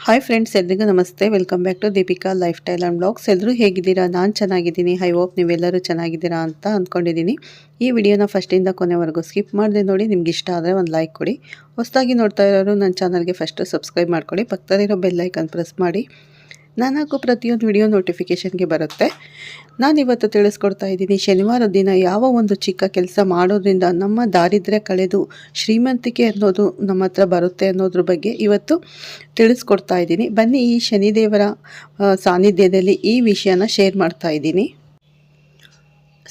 Hi friends ಎಲ್ರಿಗೂ ನಮಸ್ತೆ. Welcome back to Deepika lifestyle and blogs ಎಲ್ಲರೂ ಹೇಗಿದ್ದೀರಾ? ನಾನು ಚೆನ್ನಾಗಿದ್ದೀನಿ. ಐ ಹೋಪ್ ನೀವೆಲ್ಲರೂ ಚೆನ್ನಾಗಿದ್ದೀರಾ ಅಂತ ಅಂದ್ಕೊಂಡಿದ್ದೀನಿ ಈ ವಿಡಿಯೋನ ಫಸ್ಟಿಂದ ಕೊನೆವರೆಗೂ ಸ್ಕಿಪ್ ಮಾಡಿದೆ ನೋಡಿ, ನಿಮ್ಗೆ ಇಷ್ಟ ಆದರೆ ಒಂದು ಲೈಕ್ ಕೊಡಿ. ಹೊಸದಾಗಿ ನೋಡ್ತಾ ಇರೋರು ನನ್ನ ಚಾನಲ್ಗೆ ಫಸ್ಟು ಸಬ್ಸ್ಕ್ರೈಬ್ ಮಾಡ್ಕೊಳ್ಳಿ. ಪಕ್ಕದಲ್ಲಿರೋ ಬೆಲ್ಲೈಕನ್ ಪ್ರೆಸ್ ಮಾಡಿ. ನಾನು ಹಾಕೋ ಪ್ರತಿಯೊಂದು ವಿಡಿಯೋ ನೋಟಿಫಿಕೇಷನ್ಗೆ ಬರುತ್ತೆ. ನಾನು ಇವತ್ತು ತಿಳಿಸ್ಕೊಡ್ತಾ ಇದ್ದೀನಿ, ಶನಿವಾರ ದಿನ ಯಾವ ಒಂದು ಚಿಕ್ಕ ಕೆಲಸ ಮಾಡೋದ್ರಿಂದ ನಮ್ಮ ದಾರಿದ್ರ್ಯ ಕಳೆದು ಶ್ರೀಮಂತಿಕೆ ಅನ್ನೋದು ನಮ್ಮ ಹತ್ರ ಬರುತ್ತೆ ಅನ್ನೋದ್ರ ಬಗ್ಗೆ ಇವತ್ತು ತಿಳಿಸ್ಕೊಡ್ತಾ ಇದ್ದೀನಿ. ಬನ್ನಿ ಈ ಶನಿದೇವರ ಸಾನ್ನಿಧ್ಯದಲ್ಲಿ ಈ ವಿಷಯನ ಶೇರ್ ಮಾಡ್ತಾ ಇದ್ದೀನಿ.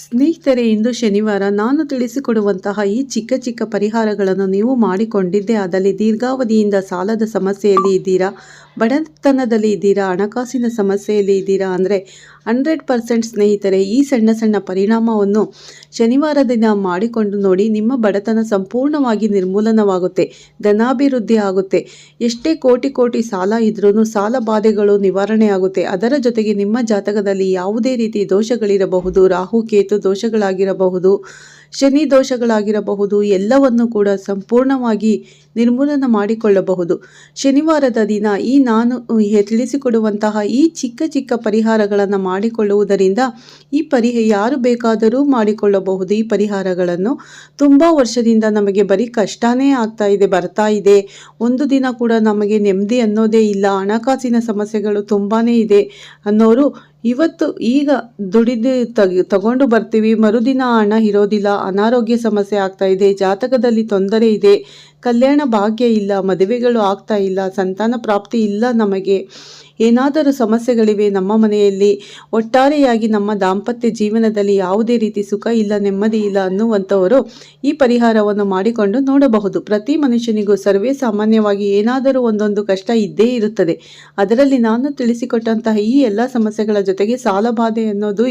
ಸ್ನೇಹಿತರೆ, ಇಂದು ಶನಿವಾರ ನಾನು ತಿಳಿಸಿಕೊಡುವಂತಹ ಈ ಚಿಕ್ಕ ಚಿಕ್ಕ ಪರಿಹಾರಗಳನ್ನು ನೀವು ಮಾಡಿಕೊಂಡಿದ್ದೆ ಆದಲ್ಲಿ ದೀರ್ಘಾವಧಿಯಿಂದ ಸಾಲದ ಸಮಸ್ಯೆಯಲ್ಲಿ ಇದ್ದೀರಾ? ಬಡತನದಲ್ಲಿ ಇದ್ದೀರಾ, ಹಣಕಾಸಿನ ಸಮಸ್ಯೆಯಲ್ಲಿ ಇದ್ದೀರಾ ಅಂದರೆ ಹಂಡ್ರೆಡ್ ಪರ್ಸೆಂಟ್ ಸ್ನೇಹಿತರೆ, ಈ ಸಣ್ಣ ಸಣ್ಣ ಪರಿಣಾಮವನ್ನು ಶನಿವಾರ ದಿನ ಮಾಡಿಕೊಂಡು ನೋಡಿ ನಿಮ್ಮ ಬಡತನ ಸಂಪೂರ್ಣವಾಗಿ ನಿರ್ಮೂಲನವಾಗುತ್ತೆ, ಧನಾಭಿವೃದ್ಧಿ ಆಗುತ್ತೆ. ಎಷ್ಟೇ ಕೋಟಿ ಕೋಟಿ ಸಾಲ ಇದ್ರೂ ಸಾಲ ಬಾಧೆಗಳು ನಿವಾರಣೆ ಆಗುತ್ತೆ. ಅದರ ಜೊತೆಗೆ ನಿಮ್ಮ ಜಾತಕದಲ್ಲಿ ಯಾವುದೇ ರೀತಿ ದೋಷಗಳಿರಬಹುದು, ರಾಹು, ಕೇತು ದೋಷಗಳಾಗಿರಬಹುದು ಶನಿ ದೋಷಗಳಾಗಿರಬಹುದು, ಎಲ್ಲವನ್ನು ಕೂಡ ಸಂಪೂರ್ಣವಾಗಿ ನಿರ್ಮೂಲನ ಮಾಡಿಕೊಳ್ಳಬಹುದು. ಶನಿವಾರದ ದಿನ ಈ ನಾನು ತಿಳಿಸಿಕೊಡುವಂತಹ ಈ ಚಿಕ್ಕ ಚಿಕ್ಕ ಪರಿಹಾರಗಳನ್ನು ಮಾಡಿಕೊಳ್ಳುವುದರಿಂದ ಈ ಪರಿಹ ಯಾರು ಬೇಕಾದರೂ ಮಾಡಿಕೊಳ್ಳಬಹುದು. ಈ ಪರಿಹಾರಗಳನ್ನು ತುಂಬ ವರ್ಷದಿಂದ ನಮಗೆ ಬರೀ ಕಷ್ಟನೇ ಆಗ್ತಾ ಇದೆ, ಬರ್ತಾ ಇದೆ. ಒಂದು ದಿನ ಕೂಡ ನಮಗೆ ನೆಮ್ಮದಿ ಅನ್ನೋದೇ ಇಲ್ಲ, ಹಣಕಾಸಿನ ಸಮಸ್ಯೆಗಳು ತುಂಬಾ ಇದೆ ಅನ್ನೋರು ಇವತ್ತು ಈಗ ದುಡಿದು ತಗ, ತಗೊಂಡು ಬರ್ತೀವಿ. ಮರುದಿನ ಹಣ ಇರೋದಿಲ್ಲ. ಅನಾರೋಗ್ಯ ಸಮಸ್ಯೆ ಆಗ್ತಾ ಇದೆ. ಜಾತಕದಲ್ಲಿ ತೊಂದರೆ ಇದೆ. ಕಲ್ಯಾಣ ಭಾಗ್ಯ ಇಲ್ಲ, ಮದುವೆಗಳು ಆಗ್ತಾ ಇಲ್ಲ, ಸಂತಾನ ಪ್ರಾಪ್ತಿ ಇಲ್ಲ ನಮಗೆ. ಏನಾದರೂ ಸಮಸ್ಯೆಗಳಿವೆ ನಮ್ಮ ಮನೆಯಲ್ಲಿ, ಒಟ್ಟಾರೆಯಾಗಿ ನಮ್ಮ ದಾಂಪತ್ಯ ಜೀವನದಲ್ಲಿ ಯಾವುದೇ ರೀತಿ ಸುಖ ಇಲ್ಲ, ನೆಮ್ಮದಿ ಇಲ್ಲ ಅನ್ನುವಂಥವರು ಈ ಪರಿಹಾರವನ್ನು ಮಾಡಿಕೊಂಡು ನೋಡಬಹುದು. ಪ್ರತಿ ಮನುಷ್ಯನಿಗೂ ಸರ್ವೇ ಸಾಮಾನ್ಯವಾಗಿ ಏನಾದರೂ ಒಂದೊಂದು ಕಷ್ಟ ಇದ್ದೇ ಇರುತ್ತದೆ. ಅದರಲ್ಲಿ ನಾನು ತಿಳಿಸಿಕೊಟ್ಟಂತಹ ಈ ಎಲ್ಲ ಸಮಸ್ಯೆಗಳ ಜೊತೆಗೆ ಸಾಲಬಾಧೆ ಅನ್ನೋದು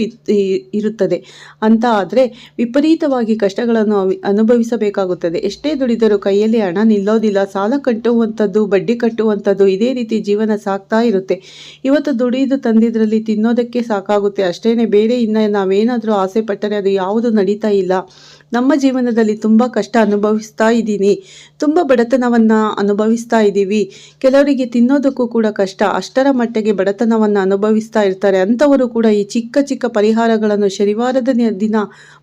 ಇರುತ್ತದೆ. ಅಂತ ಆದರೆ ವಿಪರೀತವಾಗಿ ಕಷ್ಟಗಳನ್ನು ಅನುಭವಿಸಬೇಕಾಗುತ್ತದೆ. ಎಷ್ಟೇ ದುಡಿದರೂ ಕೈಯಲ್ಲಿ ಹಣ ನಿಲ್ಲೋದಿಲ್ಲ, ಸಾಲ ಕಟ್ಟುವಂಥದ್ದು, ಬಡ್ಡಿ ಕಟ್ಟುವಂಥದ್ದು ಇದೇ ರೀತಿ ಜೀವನ ಸಾಗ್ತಾ ಇರುತ್ತೆ. ಇವತ್ತು ದುಡಿದು ತಂದಿದ್ರಲ್ಲಿ ತಿನ್ನೋದಕ್ಕೆ ಸಾಕಾಗುತ್ತೆ. ಅಷ್ಟೇ ಬೇರೆ ಇನ್ನು ನಾವೇನಾದರೂ ಆಸೆ ಪಟ್ಟರೆ ಅದು ಯಾವುದು ನಡೀತಾ ಇಲ್ಲ. ನಮ್ಮ ಜೀವನದಲ್ಲಿ ತುಂಬ ಕಷ್ಟ ಅನುಭವಿಸ್ತಾ ಇದ್ದೀನಿ. ತುಂಬ ಬಡತನವನ್ನು ಅನುಭವಿಸ್ತಾ ಇದ್ದೀವಿ. ಕೆಲವರಿಗೆ ತಿನ್ನೋದಕ್ಕೂ ಕೂಡ ಕಷ್ಟ. ಅಷ್ಟರ ಮಟ್ಟಿಗೆ ಬಡತನವನ್ನು ಅನುಭವಿಸ್ತಾ ಇರ್ತಾರೆ. ಅಂಥವರು ಕೂಡ ಈ ಚಿಕ್ಕ ಚಿಕ್ಕ ಪರಿಹಾರಗಳನ್ನು ಶನಿವಾರದ ದಿನ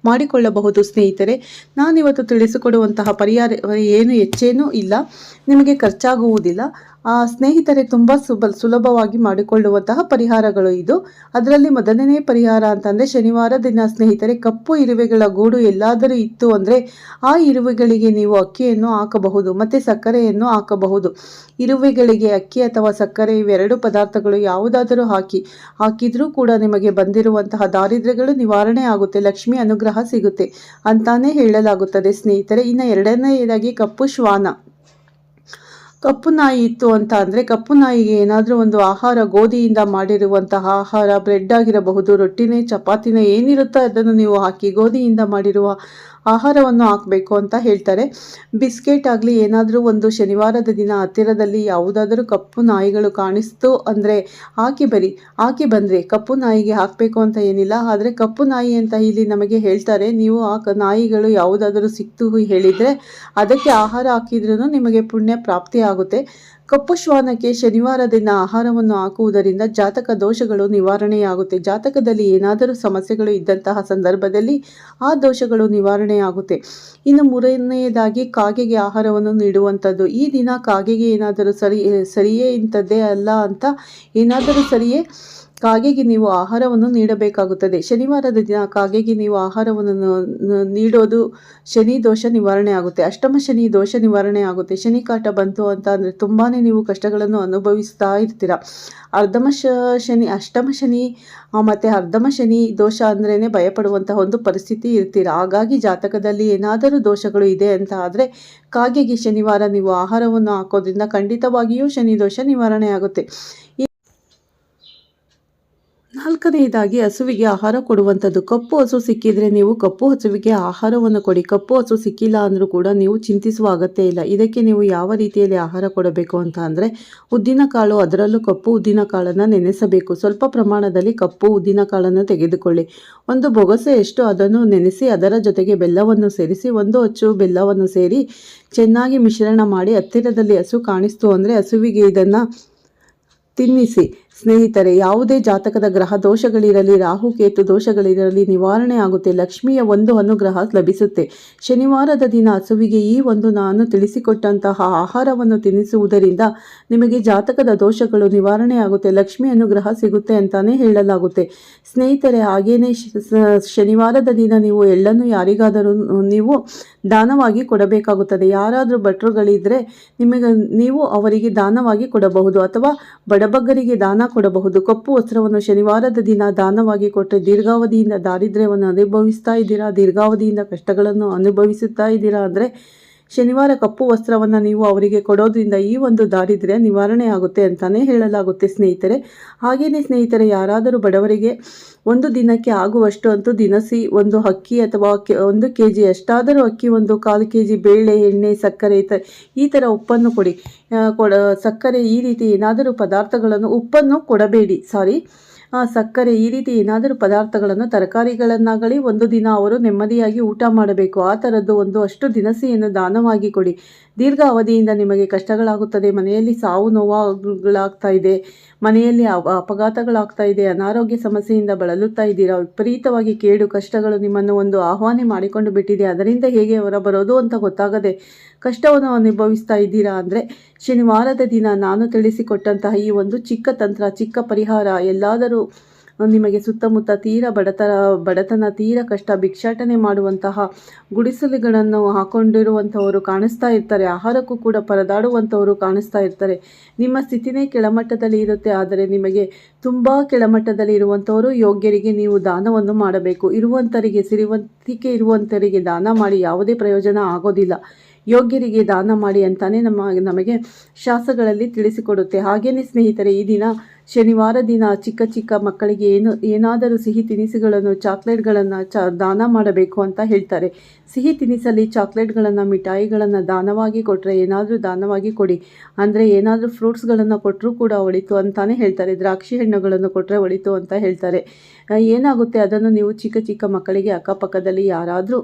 ಮಾಡಿಕೊಳ್ಳಬಹುದು, ಸ್ನೇಹಿತರೆ. ನಾನಿವತ್ತು ತಿಳಿಸಿಕೊಡುವಂತಹ ಪರಿಹಾರ ಏನು, ಹೆಚ್ಚೇನೂ ಇಲ್ಲ. ನಿಮಗೆ ಖರ್ಚಾಗುವುದಿಲ್ಲ. ಸ್ನೇಹಿತರೆ ತುಂಬ ಸುಬ, ಸುಲಭವಾಗಿ ಮಾಡಿಕೊಳ್ಳುವಂತಹ ಪರಿಹಾರಗಳು ಇದು. ಅದರಲ್ಲಿ ಮೊದಲನೇ ಪರಿಹಾರ ಅಂತಂದರೆ ಶನಿವಾರ ದಿನ ಸ್ನೇಹಿತರೆ ಕಪ್ಪು ಇರುವೆಗಳ ಗೂಡು ಎಲ್ಲಾದರೂ ಇತ್ತು ಅಂದರೆ ಆ ಇರುವೆಗಳಿಗೆ ನೀವು ಅಕ್ಕಿಯನ್ನು ಹಾಕಬಹುದು, ಮತ್ತು ಸಕ್ಕರೆಯನ್ನು ಹಾಕಬಹುದು. ಇರುವೆಗಳಿಗೆ ಅಕ್ಕಿ ಅಥವಾ ಸಕ್ಕರೆ ಇವೆರಡು ಪದಾರ್ಥಗಳು ಯಾವುದಾದರೂ ಹಾಕಿ, ಹಾಕಿದರೂ ಕೂಡ ನಿಮಗೆ ಬಂದಿರುವಂತಹ ದಾರಿದ್ರ್ಯಗಳು ನಿವಾರಣೆ ಆಗುತ್ತೆ, ಲಕ್ಷ್ಮಿ ಅನುಗ್ರಹ ಸಿಗುತ್ತೆ ಅಂತಾನೆ ಹೇಳಲಾಗುತ್ತದೆ ಸ್ನೇಹಿತರೆ. ಇನ್ನು ಎರಡನೆಯದಾಗಿ ಕಪ್ಪು ಶ್ವಾನ. ಕಪ್ಪು ನಾಯಿ ಇತ್ತು ಅಂತ ಅಂದರೆ ಕಪ್ಪು ನಾಯಿಗೆ ಏನಾದರೂ ಒಂದು ಆಹಾರ ಗೋಧಿಯಿಂದ ಮಾಡಿರುವಂತಹ ಆಹಾರ ಬ್ರೆಡ್ ಆಗಿರಬಹುದು, ರೊಟ್ಟಿನೇ, ಚಪಾತಿನೇ ಏನಿರುತ್ತೋ ಅದನ್ನು ನೀವು ಹಾಕಿ ಗೋಧಿಯಿಂದ ಮಾಡಿರುವ ಆಹಾರವನ್ನು ಹಾಕಬೇಕು ಅಂತ ಹೇಳ್ತಾರೆ. ಬಿಸ್ಕೆಟ್ ಆಗಲಿ ಏನಾದರೂ ಒಂದು ಶನಿವಾರದ ದಿನ ಹತ್ತಿರದಲ್ಲಿ ಯಾವುದಾದರೂ ಕಪ್ಪು ನಾಯಿಗಳು ಕಾಣಿಸ್ತು ಅಂದರೆ ಹಾಕಿ ಬರಿ, ಹಾಕಿ ಬಂದರೆ ಕಪ್ಪು ನಾಯಿಗೆ ಹಾಕಬೇಕು ಅಂತ ಏನಿಲ್ಲ. ಆದರೆ ಕಪ್ಪು ನಾಯಿ ಅಂತ ಇಲ್ಲಿ ನಮಗೆ ಹೇಳ್ತಾರೆ. ನೀವು ಆ ನಾಯಿಗಳು ಯಾವುದಾದರೂ ಸಿಕ್ತು ಹೇಳಿದರೆ ಅದಕ್ಕೆ ಆಹಾರ ಹಾಕಿದ್ರೂ ನಿಮಗೆ ಪುಣ್ಯ ಪ್ರಾಪ್ತಿ ಆಗುತ್ತೆ. ಕಪ್ಪು ಶ್ವಾನಕ್ಕೆ ಶನಿವಾರ ದಿನ ಆಹಾರವನ್ನು ಹಾಕುವುದರಿಂದ ಜಾತಕ ದೋಷಗಳು ನಿವಾರಣೆಯಾಗುತ್ತೆ. ಜಾತಕದಲ್ಲಿ ಏನಾದರೂ ಸಮಸ್ಯೆಗಳು ಇದ್ದಂತಹ ಸಂದರ್ಭದಲ್ಲಿ ಆ ದೋಷಗಳು ನಿವಾರಣೆಯಾಗುತ್ತೆ. ಇನ್ನು ಮೂರನೆಯದಾಗಿ ಕಾಗೆಗೆ ಆಹಾರವನ್ನು ನೀಡುವಂಥದ್ದು. ಈ ದಿನ ಕಾಗೆಗೆ ಏನಾದರೂ ಸರಿ, ಸರಿಯೇ ಇಂಥದ್ದೇ ಅಲ್ಲ ಅಂತ ಏನಾದರೂ ಸರಿಯೇ ಕಾಗೆಗೆ ನೀವು ಆಹಾರವನ್ನು ನೀಡಬೇಕಾಗುತ್ತದೆ. ಶನಿವಾರದ ದಿನ ಕಾಗೆಗೆ ನೀವು ಆಹಾರವನ್ನು ನೀಡೋದು ಶನಿ ದೋಷ ನಿವಾರಣೆ ಆಗುತ್ತೆ. ಅಷ್ಟಮ ಶನಿ ದೋಷ ನಿವಾರಣೆ ಆಗುತ್ತೆ. ಶನಿ ಕಾಟ ಬಂತು ಅಂತ ಅಂದರೆ ತುಂಬಾ ನೀವು ಕಷ್ಟಗಳನ್ನು ಅನುಭವಿಸ್ತಾ ಇರ್ತೀರ. ಅರ್ಧಮ ಶನಿ, ಅಷ್ಟಮ ಶನಿ ಮತ್ತೆ ಅರ್ಧಮ ಶನಿ ದೋಷ ಅಂದ್ರೇ ಭಯಪಡುವಂತಹ ಒಂದು ಪರಿಸ್ಥಿತಿ ಇರ್ತೀರ. ಹಾಗಾಗಿ ಜಾತಕದಲ್ಲಿ ಏನಾದರೂ ದೋಷಗಳು ಇದೆ ಅಂತ ಆದರೆ ಕಾಗೆಗೆ ಶನಿವಾರ ನೀವು ಆಹಾರವನ್ನು ಹಾಕೋದ್ರಿಂದ ಖಂಡಿತವಾಗಿಯೂ ಶನಿ ದೋಷ ನಿವಾರಣೆ ಆಗುತ್ತೆ. ನಾಲ್ಕನೆಯದಾಗಿ ಹಸುವಿಗೆ ಆಹಾರ ಕೊಡುವಂಥದ್ದು. ಕಪ್ಪು ಹಸು ಸಿಕ್ಕಿದ್ರೆ ನೀವು ಕಪ್ಪು ಹಸುವಿಗೆ ಆಹಾರವನ್ನು ಕೊಡಿ. ಕಪ್ಪು ಹಸು ಸಿಕ್ಕಿಲ್ಲ ಅಂದರೂ ಕೂಡ ನೀವು ಚಿಂತಿಸುವ ಅಗತ್ಯ ಇಲ್ಲ. ಇದಕ್ಕೆ ನೀವು ಯಾವ ರೀತಿಯಲ್ಲಿ ಆಹಾರ ಕೊಡಬೇಕು ಅಂತ ಅಂದರೆ ಉದ್ದಿನಕಾಳು ಅದರಲ್ಲೂ ಕಪ್ಪು ಉದ್ದಿನ ಕಾಳನ್ನು ನೆನೆಸಬೇಕು. ಸ್ವಲ್ಪ ಪ್ರಮಾಣದಲ್ಲಿ ಕಪ್ಪು ಉದ್ದಿನ ಕಾಳನ್ನು ತೆಗೆದುಕೊಳ್ಳಿ. ಒಂದು ಬೊಗಸೆ ಎಷ್ಟು ಅದನ್ನು ನೆನೆಸಿ ಅದರ ಜೊತೆಗೆ ಬೆಲ್ಲವನ್ನು ಸೇರಿಸಿ, ಒಂದು ಅಚ್ಚು ಬೆಲ್ಲವನ್ನು ಸೇರಿ ಚೆನ್ನಾಗಿ ಮಿಶ್ರಣ ಮಾಡಿ ಹತ್ತಿರದಲ್ಲಿ ಹಸು ಕಾಣಿಸ್ತು ಅಂದರೆ ಹಸುವಿಗೆ ಇದನ್ನು ತಿನ್ನಿಸಿ. ಸ್ನೇಹಿತರೆ, ಯಾವುದೇ ಜಾತಕದ ಗ್ರಹ ದೋಷಗಳಿರಲಿ ರಾಹು ಕೇತು ದೋಷಗಳಿರಲಿ, ನಿವಾರಣೆ ಆಗುತ್ತೆ, ಲಕ್ಷ್ಮಿಯ ಒಂದು ಅನುಗ್ರಹ ಲಭಿಸುತ್ತೆ. ಶನಿವಾರದ ದಿನ ಹಸುವಿಗೆ ಈ ಒಂದು ನಾನು ತಿಳಿಸಿಕೊಟ್ಟಂತಹ ಆಹಾರವನ್ನು ತಿನ್ನಿಸುವುದರಿಂದ ನಿಮಗೆ ಜಾತಕದ ದೋಷಗಳು ನಿವಾರಣೆ ಆಗುತ್ತೆ, ಲಕ್ಷ್ಮಿ ಅನುಗ್ರಹ ಸಿಗುತ್ತೆ ಅಂತಾನೆ ಹೇಳಲಾಗುತ್ತೆ. ಸ್ನೇಹಿತರೆ, ಹಾಗೇನೆ ಶನಿವಾರದ ದಿನ ನೀವು ಎಳ್ಳನ್ನು ಯಾರಿಗಾದರೂ ನೀವು ದಾನವಾಗಿ ಕೊಡಬೇಕಾಗುತ್ತದೆ. ಯಾರಾದರೂ ಭಟ್ರುಗಳಿದ್ರೆ ನಿಮಗೆ, ನೀವು ಅವರಿಗೆ ದಾನವಾಗಿ ಕೊಡಬಹುದು ಅಥವಾ ಬಡಬಗ್ಗರಿಗೆ ದಾನ ಕೊಡಬಹುದು. ಕಪ್ಪು ವಸ್ತ್ರವನ್ನು ಶನಿವಾರದ ದಿನ ದಾನವಾಗಿ ಕೊಟ್ಟರೆ ದೀರ್ಘಾವಧಿಯಿಂದ ದಾರಿದ್ರ್ಯವನ್ನು ಅನುಭವಿಸ್ತಾ ಇದ್ದೀರಾ? ದೀರ್ಘಾವಧಿಯಿಂದ ಕಷ್ಟಗಳನ್ನು ಅನುಭವಿಸುತ್ತಾ ಇದ್ದೀರಾ? ಅಂದರೆ ಶನಿವಾರ ಕಪ್ಪು ವಸ್ತ್ರವನ್ನು ನೀವು ಅವರಿಗೆ ಕೊಡೋದ್ರಿಂದ ಈ ಒಂದು ದಾರಿದ್ರ್ಯ ನಿವಾರಣೆ ಆಗುತ್ತೆ ಅಂತಲೇ ಹೇಳಲಾಗುತ್ತೆ ಸ್ನೇಹಿತರೆ. ಹಾಗೆಯೇ ಸ್ನೇಹಿತರೆ, ಯಾರಾದರೂ ಬಡವರಿಗೆ ಒಂದು ದಿನಕ್ಕೆ ಆಗುವಷ್ಟು ಅಂತೂ ದಿನಸಿ ಒಂದು ಅಕ್ಕಿ ಅಥವಾ ಒಂದು ಕೆ ಜಿ ಎಷ್ಟಾದರೂ ಅಕ್ಕಿ, ಒಂದು ಕಾಲು ಕೆ ಜಿ ಬೇಳೆ, ಎಣ್ಣೆ, ಸಕ್ಕರೆ ಈ ಥರ ಉಪ್ಪನ್ನು ಕೊಡಿ. ಕೊಡ, ಸಕ್ಕರೆ ಈ ರೀತಿ ಏನಾದರೂ ಪದಾರ್ಥಗಳನ್ನು ಉಪ್ಪನ್ನು ಕೊಡಬೇಡಿ. ಸಾರಿ. ಸಕ್ಕರೆ ಈ ರೀತಿ ಏನಾದರೂ ಪದಾರ್ಥಗಳನ್ನು ತರಕಾರಿಗಳನ್ನಾಗಲಿ ಒಂದು ದಿನ ಅವರು ನೆಮ್ಮದಿಯಾಗಿ ಊಟ ಮಾಡಬೇಕು. ಆ ಥರದ್ದು ಒಂದು ಅಷ್ಟು ದಿನಸಿಯನ್ನು ದಾನವಾಗಿ ಕೊಡಿ. ದೀರ್ಘ ಅವಧಿಯಿಂದ ನಿಮಗೆ ಕಷ್ಟಗಳಾಗುತ್ತದೆ. ಮನೆಯಲ್ಲಿ ಸಾವು ನೋವುಗಳಾಗ್ತಾ ಇದೆ. ಮನೆಯಲ್ಲಿ ಅಪ- ಅಪಘಾತಗಳಾಗ್ತಾ ಇದೆ. ಅನಾರೋಗ್ಯ ಸಮಸ್ಯೆಯಿಂದ ಬಳಲುತ್ತಾ ಇದ್ದೀರಾ? ವಿಪರೀತವಾಗಿ ಕೇಡು ಕಷ್ಟಗಳು ನಿಮ್ಮನ್ನು ಒಂದು ಆಹ್ವಾನ ಮಾಡಿಕೊಂಡು ಬಿಟ್ಟಿದೆ. ಅದರಿಂದ ಹೇಗೆ ಹೊರಬರೋದು ಅಂತ ಗೊತ್ತಾಗದೆ ಕಷ್ಟವನ್ನು ಅನುಭವಿಸ್ತಾ ಇದ್ದೀರಾ ಅಂದರೆ, ಶನಿವಾರದ ದಿನ ನಾನು ತಿಳಿಸಿಕೊಟ್ಟಂತಹ ಈ ಒಂದು ಚಿಕ್ಕ ತಂತ್ರ, ಚಿಕ್ಕ ಪರಿಹಾರ, ಎಲ್ಲಾದರೂ ನಿಮಗೆ ಸುತ್ತಮುತ್ತ ತೀರ ಬಡತನ ಬಡತನ, ತೀರ ಕಷ್ಟ ಭಿಕ್ಷಾಟನೆ ಮಾಡುವಂತಹ ಗುಡಿಸಲುಗಳನ್ನು ಹಾಕೊಂಡಿರುವಂಥವರು ಕಾಣಿಸ್ತಾ ಇರ್ತಾರೆ. ಆಹಾರಕ್ಕೂ ಕೂಡ ಪರದಾಡುವಂಥವರು ಕಾಣಿಸ್ತಾ ಇರ್ತಾರೆ. ನಿಮ್ಮ ಸ್ಥಿತಿನೇ ಕೆಳಮಟ್ಟದಲ್ಲಿ ಇರುತ್ತೆ. ಆದರೆ ನಿಮಗೆ ತುಂಬ ಕೆಳಮಟ್ಟದಲ್ಲಿ ಇರುವಂಥವರು ಯೋಗ್ಯರಿಗೆ ನೀವು ದಾನವನ್ನು ಮಾಡಬೇಕು. ಇರುವಂಥರಿಗೆ ಸಿರಿವಂತಿಕೆ ಇರುವಂಥರಿಗೆ ದಾನ ಮಾಡಿ ಯಾವುದೇ ಪ್ರಯೋಜನ ಆಗೋದಿಲ್ಲ. ಯೋಗ್ಯರಿಗೆ ದಾನ ಮಾಡಿ ಅಂತಾನೆ ನಮ್ಮ ನಮಗೆ ಶಾಸಗಳಲ್ಲಿ ತಿಳಿಸಿಕೊಡುತ್ತೆ. ಹಾಗೇನೆ ಸ್ನೇಹಿತರೆ, ಈ ದಿನ ಶನಿವಾರ ದಿನ ಚಿಕ್ಕ ಚಿಕ್ಕ ಮಕ್ಕಳಿಗೆ ಏನು, ಏನಾದರೂ ಸಿಹಿ ತಿನಿಸುಗಳನ್ನು, ಚಾಕ್ಲೇಟ್ಗಳನ್ನು ಚ, ದಾನ ಮಾಡಬೇಕು ಅಂತ ಹೇಳ್ತಾರೆ. ಸಿಹಿ ತಿನಿಸಲ್ಲಿ ಚಾಕ್ಲೇಟ್ಗಳನ್ನು, ಮಿಠಾಯಿಗಳನ್ನು ದಾನವಾಗಿ ಕೊಟ್ಟರೆ ಏನಾದರೂ ದಾನವಾಗಿ ಕೊಡಿ. ಅಂದರೆ ಏನಾದರೂ ಫ್ರೂಟ್ಸ್ಗಳನ್ನು ಕೊಟ್ಟರೂ ಕೂಡ ಒಳಿತು ಅಂತಾನೆ ಹೇಳ್ತಾರೆ. ದ್ರಾಕ್ಷಿ ಹಣ್ಣುಗಳನ್ನು ಕೊಟ್ಟರೆ ಒಳಿತು ಅಂತ ಹೇಳ್ತಾರೆ. ಏನಾಗುತ್ತೆ? ಅದನ್ನು ನೀವು ಚಿಕ್ಕ ಚಿಕ್ಕ ಮಕ್ಕಳಿಗೆ ಅಕ್ಕಪಕ್ಕದಲ್ಲಿ ಯಾರಾದರೂ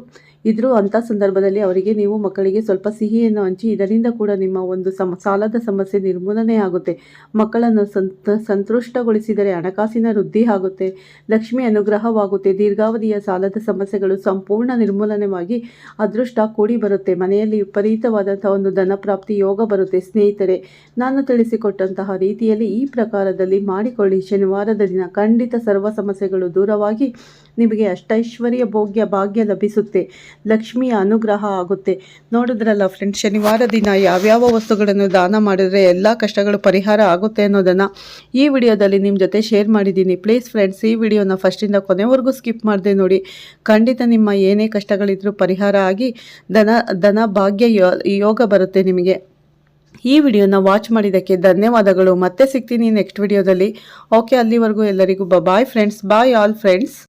ಇದ್ರೂ ಅಂಥ ಸಂದರ್ಭದಲ್ಲಿ ಅವರಿಗೆ ನೀವು ಮಕ್ಕಳಿಗೆ ಸ್ವಲ್ಪ ಸಿಹಿಯನ್ನು ಹಂಚಿ ಇದರಿಂದ ಕೂಡ ನಿಮ್ಮ ಒಂದು ಸಮ, ಸಾಲದ ಸಮಸ್ಯೆ ನಿರ್ಮೂಲನೆ ಆಗುತ್ತೆ. ಮಕ್ಕಳನ್ನು ಸಂತ ಸಂತುಷ್ಟಗೊಳಿಸಿದರೆ ಹಣಕಾಸಿನ ವೃದ್ಧಿ ಆಗುತ್ತೆ. ಲಕ್ಷ್ಮಿ ಅನುಗ್ರಹವಾಗುತ್ತೆ. ದೀರ್ಘಾವಧಿಯ ಸಾಲದ ಸಮಸ್ಯೆಗಳು ಸಂಪೂರ್ಣ ನಿರ್ಮೂಲನೆಯಾಗಿ ಅದೃಷ್ಟ ಕೂಡಿ ಬರುತ್ತೆ. ಮನೆಯಲ್ಲಿ ವಿಪರೀತವಾದಂಥ ಒಂದು ಧನಪ್ರಾಪ್ತಿ ಯೋಗ ಬರುತ್ತೆ. ಸ್ನೇಹಿತರೆ, ನಾನು ತಿಳಿಸಿಕೊಟ್ಟಂತಹ ರೀತಿಯಲ್ಲಿ ಈ ಪ್ರಕಾರದಲ್ಲಿ ಮಾಡಿಕೊಳ್ಳಿ. ಶನಿವಾರದ ದಿನ ಖಂಡಿತ ಸರ್ವ ಸಮಸ್ಯೆಗಳು ದೂರವಾಗಿ ನಿಮಗೆ ಅಷ್ಟೈಶ್ವರ್ಯ ಭೋಗ್ಯ ಭಾಗ್ಯ ಲಭಿಸುತ್ತೆ. ಲಕ್ಷ್ಮಿಯ ಅನುಗ್ರಹ ಆಗುತ್ತೆ. ನೋಡಿದ್ರಲ್ಲ ಫ್ರೆಂಡ್ಸ್ ಶನಿವಾರ ದಿನ ಯಾವ್ಯಾವ ವಸ್ತುಗಳನ್ನು ದಾನ ಮಾಡಿದರೆ ಎಲ್ಲ ಕಷ್ಟಗಳು ಪರಿಹಾರ ಆಗುತ್ತೆ ಅನ್ನೋದನ್ನು ವಿಡಿಯೋದಲ್ಲಿ ನಿಮ್ಮ ಜೊತೆ ಶೇರ್ ಮಾಡಿದ್ದೀನಿ. ಪ್ಲೀಸ್ ಫ್ರೆಂಡ್ಸ್ ಈ ವಿಡಿಯೋನ ಫಸ್ಟಿಂದ ಕೊನೆವರೆಗೂ ಸ್ಕಿಪ್ ಮಾಡಿದೆ ನೋಡಿ. ಖಂಡಿತ ನಿಮ್ಮ ಏನೇ ಕಷ್ಟಗಳಿದ್ರೂ ಪರಿಹಾರ ಆಗಿ ಧನ ಧನ ಭಾಗ್ಯ ಯೋಗ ಬರುತ್ತೆ ನಿಮಗೆ. ಈ ವಿಡಿಯೋನ ವಾಚ್ ಮಾಡಿದ್ದಕ್ಕೆ ಧನ್ಯವಾದಗಳು. ಮತ್ತೆ ಸಿಗ್ತೀನಿ ನೆಕ್ಸ್ಟ್ ವಿಡಿಯೋದಲ್ಲಿ. ಓಕೆ ಅಲ್ಲಿವರೆಗೂ ಎಲ್ಲರಿಗೂ bye friends bye all friends